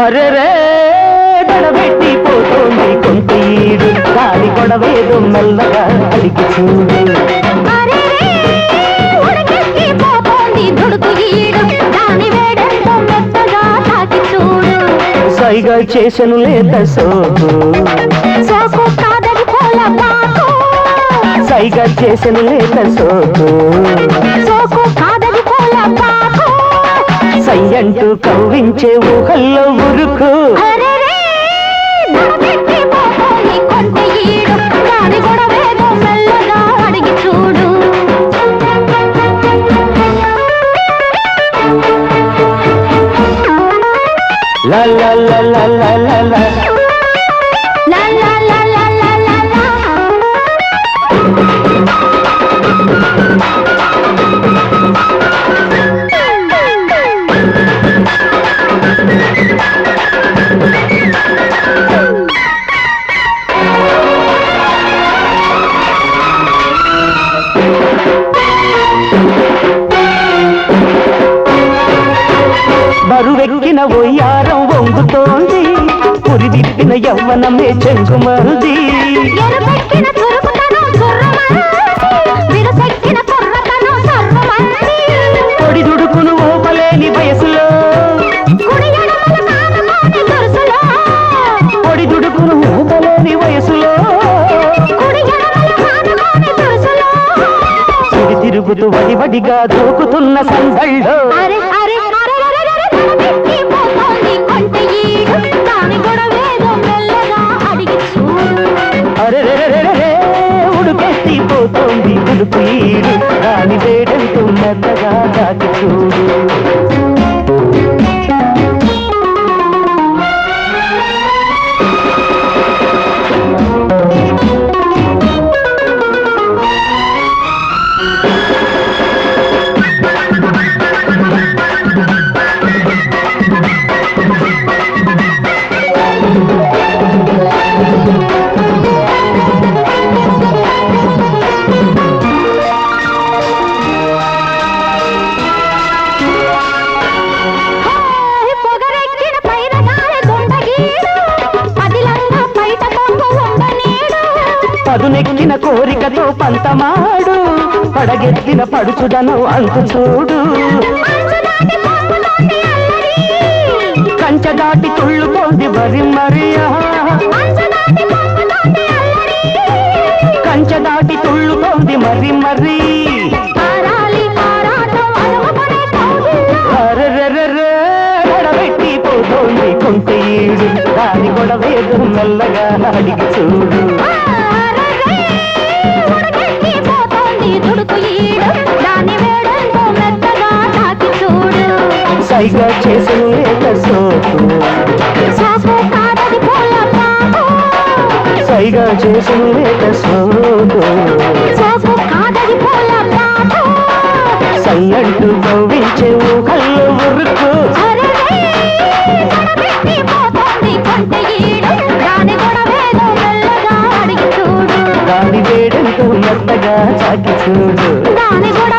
అరెరే గడబెట్టి పోతోంది కొంత ఈడు గాలి గొడవేదో మెల్లగా అడిగి చూడు సైగా చేసను లేత. సైగా చేసను లేత పాకు. సయ్యంటూ కవ్వించే ఊహల్లో ఉరుకు లా లా లా లా లా లా లా. లా లా లా లా లా లా లా. బరువెక్కిన ఒయ్యారం వంగుతోంది పురిదిప్పిన యవ్వనమే చెంగుమంది ఓపలేని వయసులో. ఓపలేని వయసులో. దురుసులో. సిడి తిరుగుతూ వడివడిగా దూకుతున్న సందళ్ళో. వేడంతో మెత్తగా చూడు. పదునెక్కిన కోరికతో పంతమాడు పడగెత్తిన పడుచుదను అంతు చూడు. కంచదాటి పొంగుతోంది అల్లరి. తుళ్ళుతోంది వరి మరియా. కంచదాటి పొంగుతోంది తుళ్ళుతోంది మరి మరి పారాలి పోతోంది కొంత ఈడు. దాని గొడవేదు మెల్లగా అడిగి చూడు. సైగా చేసిన సోకు? చేసిన సయ్యంటూ నవ్వించే కళ్ళు మురుకు. దాని వేడంతో మెత్తగా చాకి చూడు. దాని కూడా